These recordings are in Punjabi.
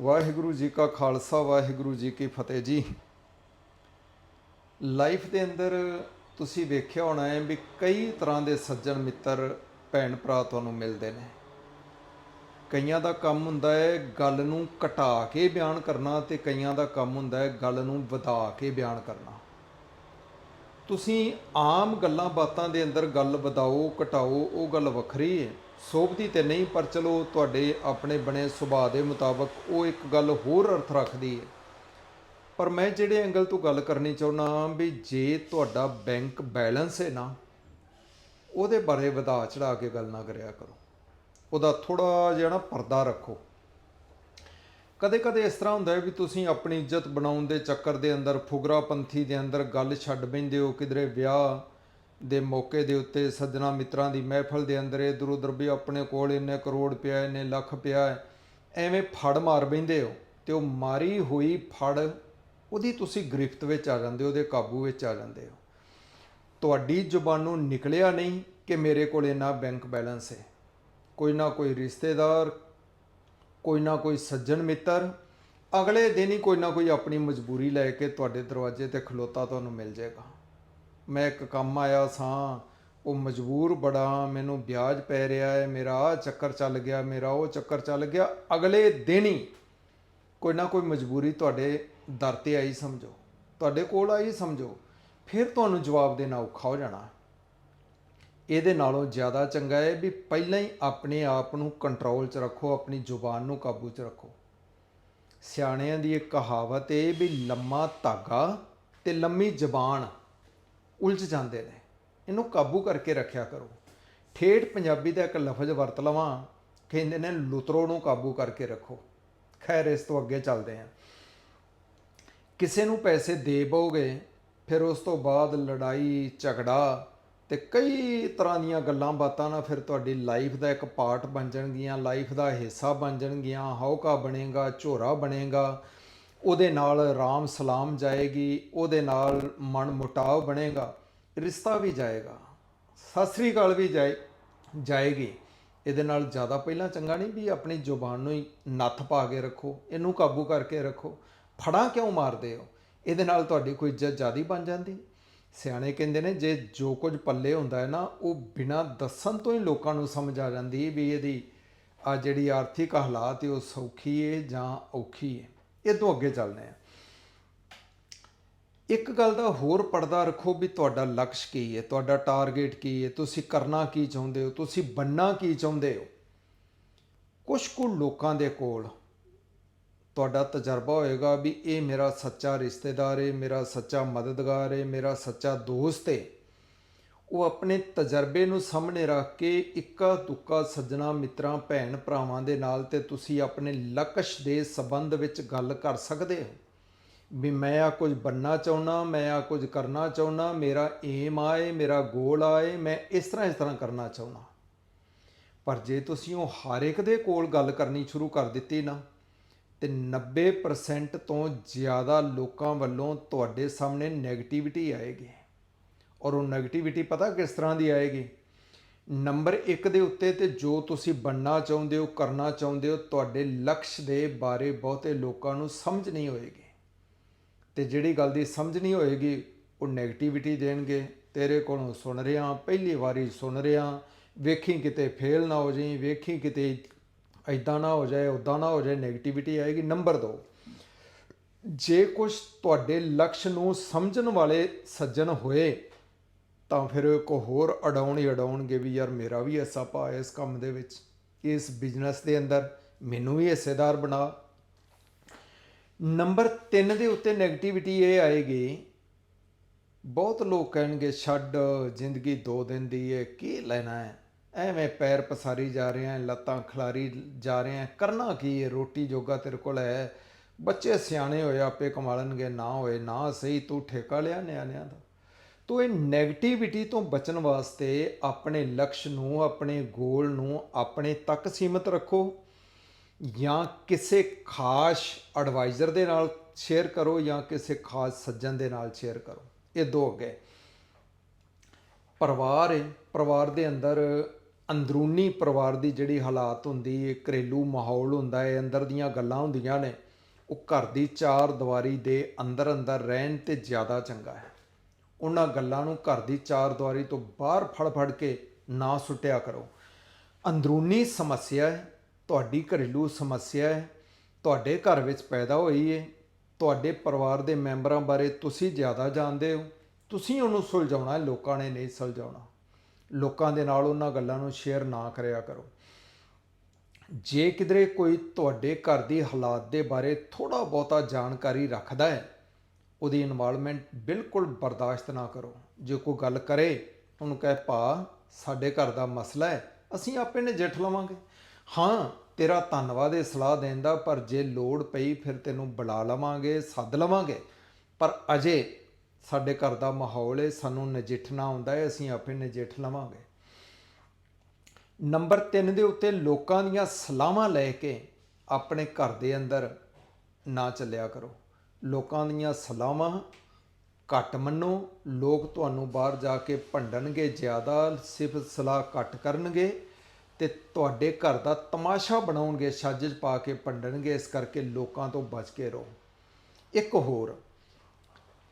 ਵਾਹਿਗੁਰੂ ਜੀ ਕਾ ਖਾਲਸਾ, ਵਾਹਿਗੁਰੂ ਜੀ ਕੀ ਫਤਿਹ ਜੀ। ਲਾਈਫ ਦੇ ਅੰਦਰ ਤੁਸੀਂ ਵੇਖਿਆ ਹੋਣਾ ਹੈ ਵੀ ਕਈ ਤਰ੍ਹਾਂ ਦੇ ਸੱਜਣ ਮਿੱਤਰ, ਭੈਣ ਭਰਾ ਤੁਹਾਨੂੰ ਮਿਲਦੇ ਨੇ। ਕਈਆਂ ਦਾ ਕੰਮ ਹੁੰਦਾ ਹੈ ਗੱਲ ਨੂੰ ਘਟਾ ਕੇ ਬਿਆਨ ਕਰਨਾ ਤੇ ਕਈਆਂ ਦਾ ਕੰਮ ਹੁੰਦਾ ਹੈ ਗੱਲ ਨੂੰ ਵਧਾ ਕੇ ਬਿਆਨ ਕਰਨਾ। ਤੁਸੀਂ ਆਮ ਗੱਲਾਂ ਬਾਤਾਂ ਦੇ ਅੰਦਰ ਗੱਲ ਵਧਾਓ, ਘਟਾਓ, ਉਹ ਗੱਲ ਵੱਖਰੀ ਹੈ। ਸੋਭਦੀ ਤੇ ਨਹੀਂ, ਪਰ ਚਲੋ ਤੁਹਾਡੇ ਆਪਣੇ ਬਣੇ ਸੁਭਾਅ ਦੇ ਮੁਤਾਬਕ ਉਹ ਇੱਕ ਗੱਲ ਹੋਰ ਅਰਥ ਰੱਖਦੀ ਹੈ। ਪਰ ਮੈਂ ਜਿਹੜੇ ਐਂਗਲ ਤੋਂ ਗੱਲ ਕਰਨੀ ਚਾਹੁੰਦਾ ਵੀ ਜੇ ਤੁਹਾਡਾ ਬੈਂਕ ਬੈਲੈਂਸ ਹੈ ਨਾ, ਉਹਦੇ ਬਾਰੇ ਵਧਾ ਚੜਾ ਕੇ ਗੱਲ ਨਾ ਕਰਿਆ ਕਰੋ। ਉਹਦਾ ਥੋੜਾ ਜਿਹਾ ਨਾ ਪਰਦਾ ਰੱਖੋ। ਕਦੇ ਕਦੇ ਇਸ ਤਰ੍ਹਾਂ ਹੁੰਦਾ ਹੈ ਵੀ ਤੁਸੀਂ ਆਪਣੀ ਇੱਜ਼ਤ ਬਣਾਉਣ ਦੇ ਚੱਕਰ ਦੇ ਅੰਦਰ, ਫੁਗਰਾਪੰਥੀ ਦੇ ਅੰਦਰ ਗੱਲ ਛੱਡ ਬੈਂਦੇ ਹੋ, ਕਿਧਰੇ ਵਿਆਹ ਦੇ ਮੌਕੇ ਦੇ ਉੱਤੇ ਸੱਜਣਾ ਮਿੱਤਰਾਂ ਦੀ ਮਹਿਫਲ ਦੇ ਅੰਦਰ ਇਧਰ ਉਧਰ ਵੀ ਆਪਣੇ ਕੋਲ ਇੰਨੇ ਕਰੋੜ ਪਿਆ, ਇੰਨੇ ਲੱਖ ਪਿਆ ਐਵੇਂ ਫੜ ਮਾਰ ਬੈਂਦੇ ਹੋ ਤੇ ਉਹ ਮਾਰੀ ਹੋਈ ਫੜ, ਉਹਦੀ ਤੁਸੀਂ ਗ੍ਰਿਫਤ ਵਿੱਚ ਆ ਜਾਂਦੇ ਹੋ, ਉਹਦੇ ਕਾਬੂ ਵਿੱਚ ਆ ਜਾਂਦੇ ਹੋ। ਤੁਹਾਡੀ ਜ਼ੁਬਾਨੋਂ ਨਿਕਲਿਆ ਨਹੀਂ ਕਿ ਮੇਰੇ ਕੋਲ ਇੰਨਾ ਬੈਂਕ ਬੈਲੈਂਸ ਹੈ। ਕੋਈ ਨਾ ਕੋਈ ਰਿਸ਼ਤੇਦਾਰ, ਕੋਈ ਨਾ ਕੋਈ ਸੱਜਣ ਮਿੱਤਰ, ਅਗਲੇ ਦਿਨ ਹੀ ਕੋਈ ਨਾ ਕੋਈ ਆਪਣੀ ਮਜਬੂਰੀ ਲੈ ਕੇ ਤੁਹਾਡੇ ਦਰਵਾਜ਼ੇ ਤੇ ਖਲੋਤਾ ਤੁਹਾਨੂੰ ਮਿਲ ਜਾਏਗਾ। ਮੈਂ ਇੱਕ ਕੰਮ ਆਇਆ ਸਾਂ, ਉਹ ਮਜਬੂਰ ਬੜਾ, ਮੈਨੂੰ ਵਿਆਜ ਪੈ ਰਿਹਾ ਹੈ, ਮੇਰਾ ਆਹ ਚੱਕਰ ਚੱਲ ਗਿਆ, ਮੇਰਾ ਉਹ ਚੱਕਰ ਚੱਲ ਗਿਆ। ਅਗਲੇ ਦਿਨ ਹੀ ਕੋਈ ਨਾ ਕੋਈ ਮਜਬੂਰੀ ਤੁਹਾਡੇ ਦਰ ਤੇ ਆਈ ਸਮਝੋ। ਤੁਹਾਡੇ ਕੋਲ ਆਈ ਸਮਝੋ। ਫਿਰ ਤੁਹਾਨੂੰ ਜਵਾਬ ਦੇਣਾ ਔਖਾ ਹੋ ਜਾਣਾ। ਇਹਦੇ ਨਾਲੋਂ ਜ਼ਿਆਦਾ ਚੰਗਾ ਹੈ ਵੀ ਪਹਿਲਾਂ ਹੀ ਆਪਣੇ ਆਪ ਨੂੰ ਕੰਟਰੋਲ 'ਚ ਰੱਖੋ, ਆਪਣੀ ਜ਼ੁਬਾਨ ਨੂੰ ਕਾਬੂ 'ਚ ਰੱਖੋ। ਸਿਆਣਿਆਂ ਦੀ ਇੱਕ ਕਹਾਵਤ ਹੈ ਵੀ, ਲੰਮਾ ਧਾਗਾ ਤੇ ਲੰਮੀ ਜ਼ੁਬਾਨ। ਉਲਝ ਜਾਂਦੇ ਨੇ। ਇਹਨੂੰ ਕਾਬੂ ਕਰਕੇ ਰੱਖਿਆ ਕਰੋ। ਠੇਠ ਪੰਜਾਬੀ ਦਾ ਇੱਕ ਲਫ਼ਜ਼ ਵਰਤ ਲਵਾਂ, ਕਹਿੰਦੇ ਨੇ, ਲੁਤਰੋ ਨੂੰ ਕਾਬੂ ਕਰਕੇ ਰੱਖੋ। ਖੈਰ, ਇਸ ਤੋਂ ਅੱਗੇ ਚੱਲਦੇ ਹਾਂ। ਕਿਸੇ ਨੂੰ ਪੈਸੇ ਦੇ ਬੋਗੇ ਫਿਰ ਉਸ ਤੋਂ ਬਾਅਦ ਲੜਾਈ, ਝਗੜਾ ਤੇ ਕਈ ਤਰ੍ਹਾਂ ਦੀਆਂ ਗੱਲਾਂ ਬਾਤਾਂ ਨਾਲ ਫਿਰ ਤੁਹਾਡੀ ਲਾਈਫ ਦਾ ਇੱਕ ਪਾਰਟ ਬਣ ਜਾਣਗੀਆਂ, ਲਾਈਫ ਦਾ ਹਿੱਸਾ ਬਣ ਜਾਣਗੀਆਂ। ਹੌਕਾ ਬਣੇਗਾ, ਝੋਰਾ ਬਣੇਗਾ। ਉਹਦੇ ਨਾਲ ਰਾਮ ਸਲਾਮ ਜਾਏਗੀ, ਉਹਦੇ ਨਾਲ ਮਨ ਮੁਟਾਵ ਬਣੇਗਾ, ਰਿਸ਼ਤਾ ਵੀ ਜਾਏਗਾ, ਸਤਿ ਸ੍ਰੀ ਅਕਾਲ ਵੀ ਜਾਏ, ਜਾਏਗੀ। ਇਹਦੇ ਨਾਲ ਜ਼ਿਆਦਾ ਪਹਿਲਾਂ ਚੰਗਾ ਨਹੀਂ ਵੀ ਆਪਣੀ ਜ਼ੁਬਾਨ ਨੂੰ ਹੀ ਨੱਥ ਪਾ ਕੇ ਰੱਖੋ, ਇਹਨੂੰ ਕਾਬੂ ਕਰਕੇ ਰੱਖੋ। ਫੜਾਂ ਕਿਉਂ ਮਾਰਦੇ ਹੋ? ਇਹਦੇ ਨਾਲ ਤੁਹਾਡੀ ਕੋਈ ਇੱਜ਼ਤ ਜ਼ਿਆਦੀ ਬਣ ਜਾਂਦੀ। ਸਿਆਣੇ ਕਹਿੰਦੇ ਨੇ, ਜੇ ਜੋ ਕੁਝ ਪੱਲੇ ਹੁੰਦਾ ਹੈ ਨਾ, ਉਹ ਬਿਨਾਂ ਦੱਸਣ ਤੋਂ ਹੀ ਲੋਕਾਂ ਨੂੰ ਸਮਝ ਆ ਜਾਂਦੀ ਵੀ ਇਹਦੀ ਆ ਜਿਹੜੀ ਆਰਥਿਕ ਹਾਲਾਤ ਹੈ ਉਹ ਸੌਖੀ ਹੈ ਜਾਂ ਔਖੀ ਹੈ ਇਹ ਤੋਂ ਅੱਗੇ ਚੱਲਦੇ ਹਾਂ। ਇੱਕ ਗੱਲ ਦਾ ਹੋਰ ਪਰਦਾ ਰੱਖੋ ਵੀ ਤੁਹਾਡਾ ਲਕਸ਼ ਕੀ ਹੈ, ਤੁਹਾਡਾ ਟਾਰਗੇਟ ਕੀ ਹੈ, ਤੁਸੀਂ ਕਰਨਾ ਕੀ ਚਾਹੁੰਦੇ ਹੋ, ਤੁਸੀਂ ਬੰਨਾ ਕੀ ਚਾਹੁੰਦੇ ਹੋ? ਕੁਝ ਕੁ ਲੋਕਾਂ ਦੇ ਕੋਲ ਤੁਹਾਡਾ ਤਜਰਬਾ ਹੋਏਗਾ ਵੀ ਇਹ ਮੇਰਾ ਸੱਚਾ ਰਿਸ਼ਤੇਦਾਰ ਹੈ, ਮੇਰਾ ਸੱਚਾ ਮਦਦਗਾਰ ਹੈ, ਮੇਰਾ ਸੱਚਾ ਦੋਸਤ ਹੈ। ਉਹ ਆਪਣੇ ਤਜਰਬੇ ਨੂੰ ਸਾਹਮਣੇ ਰੱਖ ਕੇ ਇੱਕਾ ਦੁੱਕਾ ਸੱਜਣਾ ਮਿੱਤਰਾਂ, ਭੈਣ ਭਰਾਵਾਂ ਦੇ ਨਾਲ ਤੇ ਤੁਸੀਂ ਆਪਣੇ ਲਕਸ਼ ਦੇ ਸਬੰਧ ਵਿੱਚ ਗੱਲ ਕਰ ਸਕਦੇ ਹੋ। ਵੀ ਮੈਂ ਆ ਕੁਝ ਬੰਨਾ ਚਾਹੁੰਦਾ ਮੈਂ ਆ ਕੁਝ ਕਰਨਾ ਚਾਹੁੰਦਾ ਮੇਰਾ ਏਮ ਆਏ, ਮੇਰਾ ਗੋਲ ਆਏ, ਮੈਂ ਇਸ ਤਰ੍ਹਾਂ ਇਸ ਤਰ੍ਹਾਂ ਕਰਨਾ ਚਾਹੁੰਦਾ ਪਰ ਜੇ ਤੁਸੀਂ ਉਹ ਹਰ ਇੱਕ ਦੇ ਕੋਲ ਗੱਲ ਕਰਨੀ ਸ਼ੁਰੂ ਕਰ ਦਿੱਤੀ ਨਾ, ਤੇ 90% ਤੋਂ ਜ਼ਿਆਦਾ ਲੋਕਾਂ ਵੱਲੋਂ ਤੁਹਾਡੇ ਸਾਹਮਣੇ 네ਗੇਟਿਵਿਟੀ ਆਏਗੀ। ਔਰ ਉਹ 네ਗੇਟਿਵਿਟੀ ਪਤਾ ਕਿਸ ਤਰ੍ਹਾਂ ਦੀ ਆਏਗੀ? ਨੰਬਰ 1 ਦੇ ਉੱਤੇ ਤੇ ਜੋ ਤੁਸੀਂ ਬਣਨਾ ਚਾਹੁੰਦੇ ਹੋ, ਕਰਨਾ ਚਾਹੁੰਦੇ ਹੋ, ਤੁਹਾਡੇ ਲਕਸ਼ ਦੇ ਬਾਰੇ ਬਹੁਤੇ ਲੋਕਾਂ ਨੂੰ ਸਮਝ ਨਹੀਂ ਹੋਏਗੀ। ਤੇ ਜਿਹੜੀ ਗੱਲ ਦੀ ਸਮਝ ਨਹੀਂ ਹੋਏਗੀ, ਉਹ 네ਗੇਟਿਵਿਟੀ ਦੇਣਗੇ। ਤੇਰੇ ਕੋਲੋਂ ਸੁਣ ਰਿਹਾ ਪਹਿਲੀ ਵਾਰੀ ਸੁਣ ਰਿਹਾ ਵੇਖੀ ਕਿਤੇ ਫੇਲ ਨਾ ਹੋ ਜਾਈ, ਵੇਖੀ ਕਿਤੇ ਐਦਾਂ ਨਾ ਹੋ ਜਾਏ ਉਦਾਂ ਨਾ ਹੋ ਜਾਏ 네ਗੇਟਿਵਿਟੀ ਆਏਗੀ। ਨੰਬਰ 2 ਜੇ ਕੁਝ ਤੁਹਾਡੇ ਲਕਸ਼ ਨੂੰ ਸਮਝਣ ਵਾਲੇ ਸੱਜਣ ਹੋਏ ਤਾਂ ਫਿਰ ਕੋ ਹੋਰ ਅਡਾਉਣ ਹੀ ਅਡਾਉਣਗੇ ਵੀ ਯਾਰ ਮੇਰਾ ਵੀ ਹਿੱਸਾ ਪਾ ਇਸ ਕੰਮ ਦੇ ਵਿੱਚ, ਇਸ ਬਿਜ਼ਨਸ ਦੇ ਅੰਦਰ, ਮੈਨੂੰ ਵੀ ਹਿੱਸੇਦਾਰ ਬਣਾ। ਨੰਬਰ 3 ਦੇ ਉੱਤੇ 네ਗੇਟਿਵਿਟੀ ਇਹ ਆਏਗੀ, ਬਹੁਤ ਲੋਕ ਕਹਿਣਗੇ, ਛੱਡ, ਜ਼ਿੰਦਗੀ ਦੋ ਦਿਨ ਦੀ ਹੈ, ਕੀ ਲੈਣਾ ਹੈ? ਐਵੇਂ ਪੈਰ ਪਸਾਰੀ ਜਾ ਰਹੇ ਆ ਲੱਤਾਂ ਖਿਲਾਰੀ ਜਾ ਰਹੇ ਆ ਕਰਨਾ ਕੀ ਹੈ? ਰੋਟੀ ਜੋਗਾ ਤੇਰੇ ਕੋਲ ਹੈ। ਬੱਚੇ ਸਿਆਣੇ ਹੋਏ, ਆਪੇ ਕਮਾਲਣਗੇ ਨਾ ਹੋਏ, ਨਾ ਸਹੀ, ਤੂੰ ਠੇਕਾ ਲਿਆ ਨਿਆਣਿਆਂ ਦਾ। ਤੋ ਇਹ 네ਗੇਟਿਵਿਟੀ ਤੋਂ ਬਚਣ ਵਾਸਤੇ ਆਪਣੇ ਲਕਸ਼ ਨੂੰ, ਆਪਣੇ ਗੋਲ ਨੂੰ ਆਪਣੇ ਤੱਕ ਸੀਮਤ ਰੱਖੋ ਜਾਂ ਕਿਸੇ ਖਾਸ ਐਡਵਾਈਜ਼ਰ ਦੇ ਨਾਲ ਸ਼ੇਅਰ ਕਰੋ ਜਾਂ ਕਿਸੇ ਖਾਸ ਸੱਜਣ ਦੇ ਨਾਲ ਸ਼ੇਅਰ ਕਰੋ। ਇਹ ਦੋ ਅੱਗੇ ਪਰਿਵਾਰ ਹੈ। ਪਰਿਵਾਰ ਦੇ ਅੰਦਰ ਅੰਦਰੂਨੀ ਪਰਿਵਾਰ ਦੀ ਜਿਹੜੀ ਹਾਲਾਤ ਹੁੰਦੀ ਹੈ, ਘਰੇਲੂ ਮਾਹੌਲ ਹੁੰਦਾ ਹੈ, ਅੰਦਰ ਦੀਆਂ ਗੱਲਾਂ ਹੁੰਦੀਆਂ ਨੇ, ਉਹ ਘਰ ਦੀ ਚਾਰ ਦੀਵਾਰੀ ਦੇ ਅੰਦਰ ਅੰਦਰ ਰਹਿਣ ਤੇ ਜ਼ਿਆਦਾ ਚੰਗਾ ਹੈ। ਉਹਨਾਂ ਗੱਲਾਂ ਨੂੰ ਘਰ ਦੀ ਚਾਰ ਦੀਵਾਰੀ ਤੋਂ ਬਾਹਰ ਫੜ ਫੜ ਕੇ ਨਾ ਸੁੱਟਿਆ ਕਰੋ। ਅੰਦਰੂਨੀ ਸਮੱਸਿਆ ਹੈ, ਤੁਹਾਡੀ ਘਰੇਲੂ ਸਮੱਸਿਆ ਹੈ, ਤੁਹਾਡੇ ਘਰ ਵਿੱਚ ਪੈਦਾ ਹੋਈ ਹੈ, ਤੁਹਾਡੇ ਪਰਿਵਾਰ ਦੇ ਮੈਂਬਰਾਂ ਬਾਰੇ ਤੁਸੀਂ ਜ਼ਿਆਦਾ ਜਾਣਦੇ ਹੋ, ਤੁਸੀਂ ਉਹਨੂੰ ਸੁਲਝਾਉਣਾ ਹੈ ਲੋਕਾਂ ਨੇ ਨਹੀਂ ਸੁਲਝਾਉਣਾ। ਲੋਕਾਂ ਦੇ ਨਾਲ ਉਹਨਾਂ ਗੱਲਾਂ ਨੂੰ ਸ਼ੇਅਰ ਨਾ ਕਰਿਆ ਕਰੋ। ਜੇ ਕਿਧਰੇ ਕੋਈ ਤੁਹਾਡੇ ਘਰ ਦੀ ਹਾਲਾਤ ਦੇ ਬਾਰੇ ਥੋੜਾ ਬਹੁਤਾ ਜਾਣਕਾਰੀ ਰੱਖਦਾ ਹੈ ਉਹਦੀ ਇਨਵੋਲਵਮੈਂਟ ਬਿਲਕੁਲ ਬਰਦਾਸ਼ਤ ਨਾ ਕਰੋ। ਜੇ ਕੋਈ ਗੱਲ ਕਰੇ, ਉਹਨੂੰ ਕਹੇ, ਭਾ, ਸਾਡੇ ਘਰ ਦਾ ਮਸਲਾ ਹੈ, ਅਸੀਂ ਆਪੇ ਨਜਿੱਠ ਲਵਾਂਗੇ। ਹਾਂ, ਤੇਰਾ ਧੰਨਵਾਦ ਇਹ ਸਲਾਹ ਦੇਣ ਦਾ, ਪਰ ਜੇ ਲੋੜ ਪਈ ਫਿਰ ਤੈਨੂੰ ਬੁਲਾ ਲਵਾਂਗੇ, ਸੱਦ ਲਵਾਂਗੇ। ਪਰ ਅਜੇ ਸਾਡੇ ਘਰ ਦਾ ਮਾਹੌਲ ਹੈ, ਸਾਨੂੰ ਨਜਿੱਠਣਾ ਆਉਂਦਾ ਹੈ, ਅਸੀਂ ਆਪੇ ਨਜਿੱਠ ਲਵਾਂਗੇ। ਨੰਬਰ 3 ਦੇ ਉੱਤੇ ਲੋਕਾਂ ਦੀਆਂ ਸਲਾਹਾਂ ਲੈ ਕੇ ਆਪਣੇ ਘਰ ਦੇ ਅੰਦਰ ਨਾ ਚੱਲਿਆ ਕਰੋ। ਲੋਕਾਂ ਦੀਆਂ ਸਲਾਹਾਂ ਘੱਟ ਮੰਨੋ, ਲੋਕ ਤੁਹਾਨੂੰ ਬਾਹਰ ਜਾ ਕੇ ਭੰਡਣਗੇ ਜ਼ਿਆਦਾ ਸਿਫਤ ਸਲਾਹ ਘੱਟ ਕਰਨਗੇ ਤੇ ਤੁਹਾਡੇ ਘਰ ਦਾ ਤਮਾਸ਼ਾ ਬਣਾਉਣਗੇ, ਸਾਜ਼ਿਸ਼ ਪਾ ਕੇ ਭੰਡਣਗੇ, ਇਸ ਕਰਕੇ ਲੋਕਾਂ ਤੋਂ ਬਚ ਕੇ ਰਹੋ। ਇੱਕ ਹੋਰ,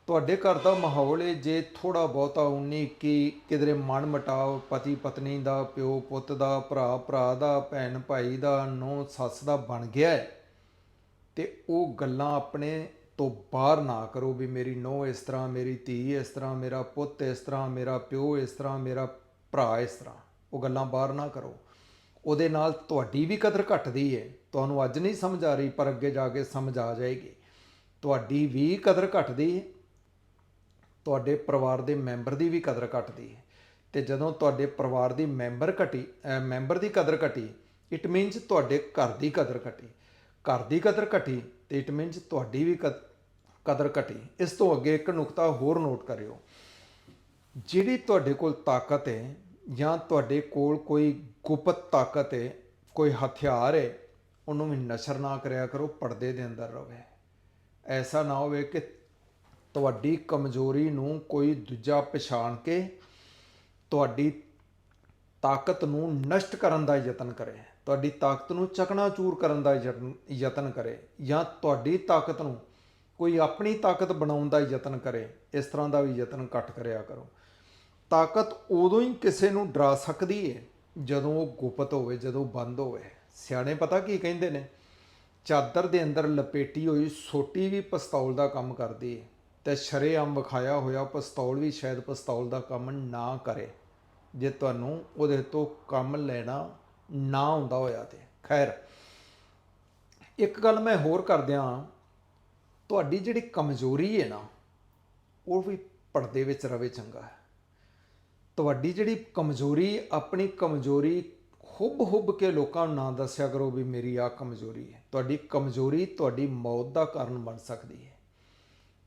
ਤੁਹਾਡੇ ਘਰ ਦਾ ਮਾਹੌਲ ਹੈ, ਜੇ ਥੋੜਾ ਬਹੁਤਾ ਉਨੀ ਕੀ ਕਿਧਰੇ ਮਨ ਮਟਾਵ ਪਤੀ ਪਤਨੀ ਦਾ ਪਿਓ ਪੁੱਤ ਦਾ ਭਰਾ ਭਰਾ ਦਾ ਭੈਣ ਭਾਈ ਦਾ ਨੌ ਸੱਸ ਦਾ ਬਣ ਗਿਆ ਹੈ, ਤੇ ਉਹ ਗੱਲਾਂ ਆਪਣੇ ਤੋਂ ਬਾਹਰ ਨਾ ਕਰੋ ਵੀ ਮੇਰੀ ਨੌ ਇਸ ਤਰ੍ਹਾਂ, ਮੇਰੀ ਧੀ ਇਸ ਤਰ੍ਹਾਂ, ਮੇਰਾ ਪੁੱਤ ਇਸ ਤਰ੍ਹਾਂ, ਮੇਰਾ ਪਿਓ ਇਸ ਤਰ੍ਹਾਂ, ਮੇਰਾ ਭਰਾ ਇਸ ਤਰ੍ਹਾਂ। ਉਹ ਗੱਲਾਂ ਬਾਹਰ ਨਾ ਕਰੋ। ਉਹਦੇ ਨਾਲ ਤੁਹਾਡੀ ਵੀ ਕਦਰ ਘਟਦੀ ਹੈ ਤੁਹਾਨੂੰ ਅੱਜ ਨਹੀਂ ਸਮਝ ਆ ਰਹੀ, ਪਰ ਅੱਗੇ ਜਾ ਕੇ ਸਮਝ ਆ ਜਾਏਗੀ। ਤੁਹਾਡੀ ਵੀ ਕਦਰ ਘਟਦੀ ਹੈ ਤੁਹਾਡੇ ਪਰਿਵਾਰ ਦੇ ਮੈਂਬਰ ਦੀ ਵੀ ਕਦਰ ਘਟਦੀ ਹੈ ਤੇ ਜਦੋਂ ਤੁਹਾਡੇ ਪਰਿਵਾਰ ਦੀ ਮੈਂਬਰ ਘਟੀ ਮੈਂਬਰ ਦੀ ਕਦਰ ਘਟੀ, ਇਟ ਮੀਨਸ ਤੁਹਾਡੇ ਘਰ ਦੀ ਕਦਰ ਘਟੀ। ਘਰ ਦੀ ਕਦਰ ਘਟੀ, ਤੇ ਇਟ ਮੀਨਸ ਤੁਹਾਡੀ ਵੀ ਕਦ- ਕਦਰ ਘਟੀ। ਇਸ ਤੋਂ ਅੱਗੇ ਇੱਕ ਨੁਕਤਾ ਹੋਰ ਨੋਟ ਕਰਿਓ। ਜਿਹੜੀ ਤੁਹਾਡੇ ਕੋਲ ਤਾਕਤ ਹੈ ਜਾਂ ਤੁਹਾਡੇ ਕੋਲ ਕੋਈ ਗੁਪਤ ਤਾਕਤ ਹੈ ਕੋਈ ਹਥਿਆਰ ਹੈ ਉਹਨੂੰ ਵੀ ਨਸ਼ਰ ਨਾ ਕਰਿਆ ਕਰੋ, ਪਰਦੇ ਦੇ ਅੰਦਰ ਰਹੇ ਐਸਾ ਨਾ ਹੋਵੇ ਕਿ ਤੁਹਾਡੀ ਕਮਜ਼ੋਰੀ ਨੂੰ ਕੋਈ ਦੂਜਾ ਪਛਾਣ ਕੇ ਤੁਹਾਡੀ ਤਾਕਤ ਨੂੰ ਨਸ਼ਟ ਕਰਨ ਦਾ ਯਤਨ ਕਰੇ। ਤੁਹਾਡੀ ਤਾਕਤ ਨੂੰ ਚਕਨਾਚੂਰ ਕਰਨ ਦਾ ਯਤਨ- ਯਤਨ ਕਰੇ ਜਾਂ ਤੁਹਾਡੀ ਤਾਕਤ ਨੂੰ ਕੋਈ ਆਪਣੀ ਤਾਕਤ ਬਣਾਉਣ ਦਾ ਯਤਨ ਕਰੇ, ਇਸ ਤਰ੍ਹਾਂ ਦਾ ਵੀ ਯਤਨ ਘੱਟ ਕਰਿਆ ਕਰੋ। ਤਾਕਤ ਉਦੋਂ ਹੀ ਕਿਸੇ ਨੂੰ ਡਰਾ ਸਕਦੀ ਹੈ ਜਦੋਂ ਉਹ ਗੁਪਤ ਹੋਵੇ, ਜਦੋਂ ਬੰਦ ਹੋਵੇ। ਸਿਆਣੇ ਪਤਾ ਕੀ ਕਹਿੰਦੇ ਨੇ? ਚਾਦਰ ਦੇ ਅੰਦਰ ਲਪੇਟੀ ਹੋਈ ਸੋਟੀ ਵੀ ਪਿਸਤੌਲ ਦਾ ਕੰਮ ਕਰਦੀ ਹੈ ਤੇ ਸ਼ਰੇਆਮ ਵਿਖਾਇਆ ਹੋਇਆ ਪਿਸਤੌਲ ਵੀ ਸ਼ਾਇਦ ਪਿਸਤੌਲ ਦਾ ਕੰਮ ਨਾ ਕਰੇ, ਜੇ ਤੁਹਾਨੂੰ ਉਹਦੇ ਤੋਂ ਕੰਮ ਲੈਣਾ ਨਾ ਹੁੰਦਾ ਹੋਇਆ ਤੇ। ਖੈਰ, ਇੱਕ ਗੱਲ ਮੈਂ ਹੋਰ ਕਰਦਿਆਂ ਤੁਹਾਡੀ ਜਿਹੜੀ ਕਮਜ਼ੋਰੀ ਹੈ ਨਾ, ਉਹ ਵੀ ਪਰਦੇ ਵਿੱਚ ਰਵੇ ਚੰਗਾ ਹੈ। ਤੁਹਾਡੀ ਜਿਹੜੀ ਕਮਜ਼ੋਰੀ, ਆਪਣੀ ਕਮਜ਼ੋਰੀ ਹੁੱਬ ਹੁੱਬ ਕੇ ਲੋਕਾਂ ਨੂੰ ਨਾ ਦੱਸਿਆ ਕਰੋ ਵੀ ਮੇਰੀ ਆ ਕਮਜ਼ੋਰੀ ਹੈ। ਤੁਹਾਡੀ ਕਮਜ਼ੋਰੀ ਤੁਹਾਡੀ ਮੌਤ ਦਾ ਕਾਰਨ ਬਣ ਸਕਦੀ ਹੈ।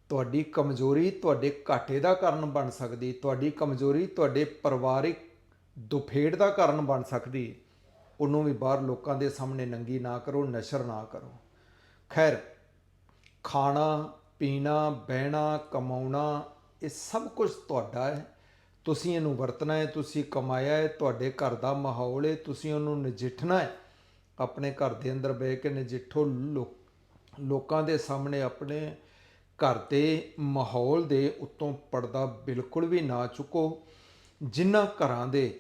ਤੁਹਾਡੀ ਕਮਜ਼ੋਰੀ ਤੁਹਾਡੇ ਘਾਟੇ ਦਾ ਕਾਰਨ ਬਣ ਸਕਦੀ ਤੁਹਾਡੀ ਕਮਜ਼ੋਰੀ ਤੁਹਾਡੇ ਪਰਿਵਾਰਿਕ ਦੁਫੇੜ ਦਾ ਕਾਰਨ ਬਣ ਸਕਦੀ ਉਹਨੂੰ ਵੀ ਬਾਹਰ ਲੋਕਾਂ ਦੇ ਸਾਹਮਣੇ ਨੰਗੀ ਨਾ ਕਰੋ, ਨਸ਼ਰ ਨਾ ਕਰੋ। ਖੈਰ ਖਾਣਾ, ਪੀਣਾ, ਬਹਿਣਾ, ਕਮਾਉਣਾ, ਇਹ ਸਭ ਕੁਝ ਤੁਹਾਡਾ ਹੈ। ਤੁਸੀਂ ਇਹਨੂੰ ਵਰਤਣਾ ਹੈ, ਤੁਸੀਂ ਕਮਾਇਆ ਹੈ, ਤੁਹਾਡੇ ਘਰ ਦਾ ਮਾਹੌਲ ਹੈ, ਤੁਸੀਂ ਉਹਨੂੰ ਨਜਿੱਠਣਾ ਹੈ। ਆਪਣੇ ਘਰ ਦੇ ਅੰਦਰ ਬਹਿ ਕੇ ਨਜਿੱਠੋ। ਲੋਕਾਂ ਦੇ ਸਾਹਮਣੇ ਆਪਣੇ ਘਰ ਦੇ ਮਾਹੌਲ ਦੇ ਉੱਤੋਂ ਪਰਦਾ ਬਿਲਕੁਲ ਵੀ ਨਾ ਚੁੱਕੋ। ਜਿਨ੍ਹਾਂ ਘਰਾਂ ਦੇ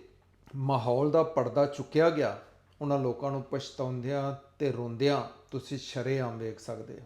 ਮਾਹੌਲ ਦਾ ਪਰਦਾ ਚੁੱਕਿਆ ਗਿਆ, ਉਹਨਾਂ ਲੋਕਾਂ ਨੂੰ ਪਛਤਾਉਂਦਿਆਂ ਤੇ ਰੋਂਦਿਆਂ ਤੁਸੀਂ ਸ਼ਰੇਆਮ ਵੇਖ ਸਕਦੇ ਹੋ।